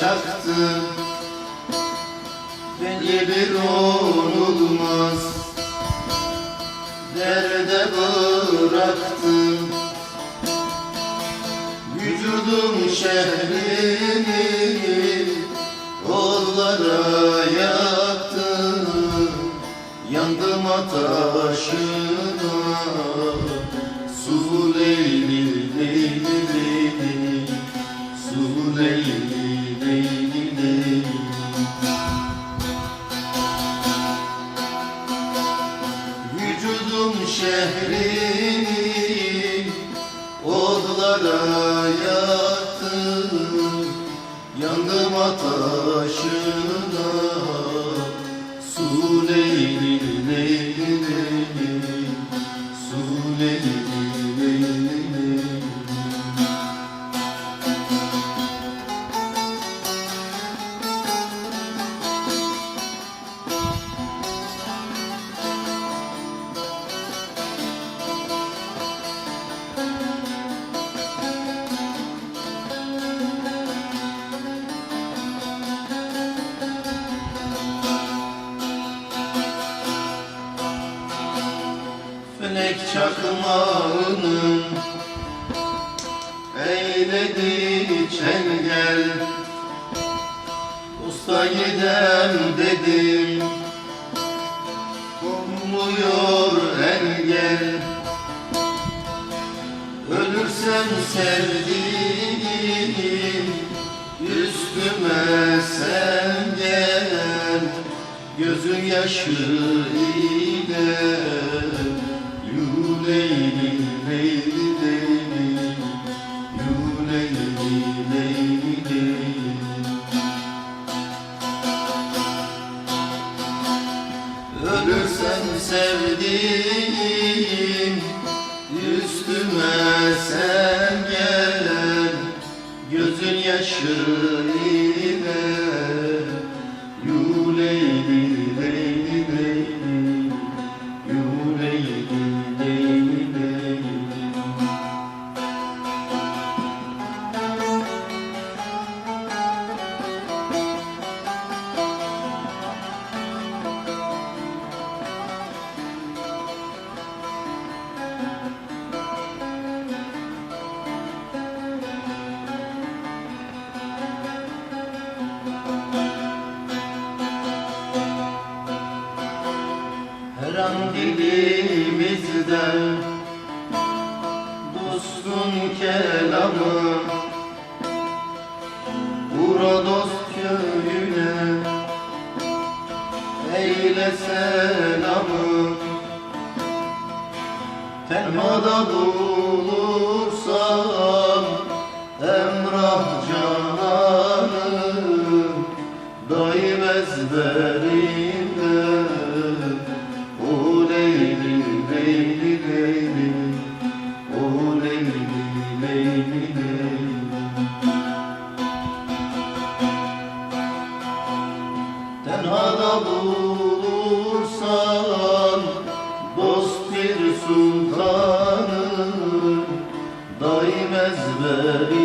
çaktım Bence bir unutmaz. Derde bıraktım Vücudum şehrini Oğullara yaktım Yandım ataşına Su leyli leyli leyli Su Vücudum şehrini Odlara yaktım. Yandım ataşına Su leyli leyli leyli Felek çakmağını. Eyledi çengel Usta gidem dedim. Konmuyor engel. Ölürsem sevdiğim Üstüme sen gel. Gözün yaşı ile leyli leyli leyli Yu leyli leyli leyli Ölürsem sevdiğim Üstüme sen gel Gözün yaşı Her an dilimizde Dostun kelamı Uğra dost köyüne Eyle selamı Tenhada bulursan الباب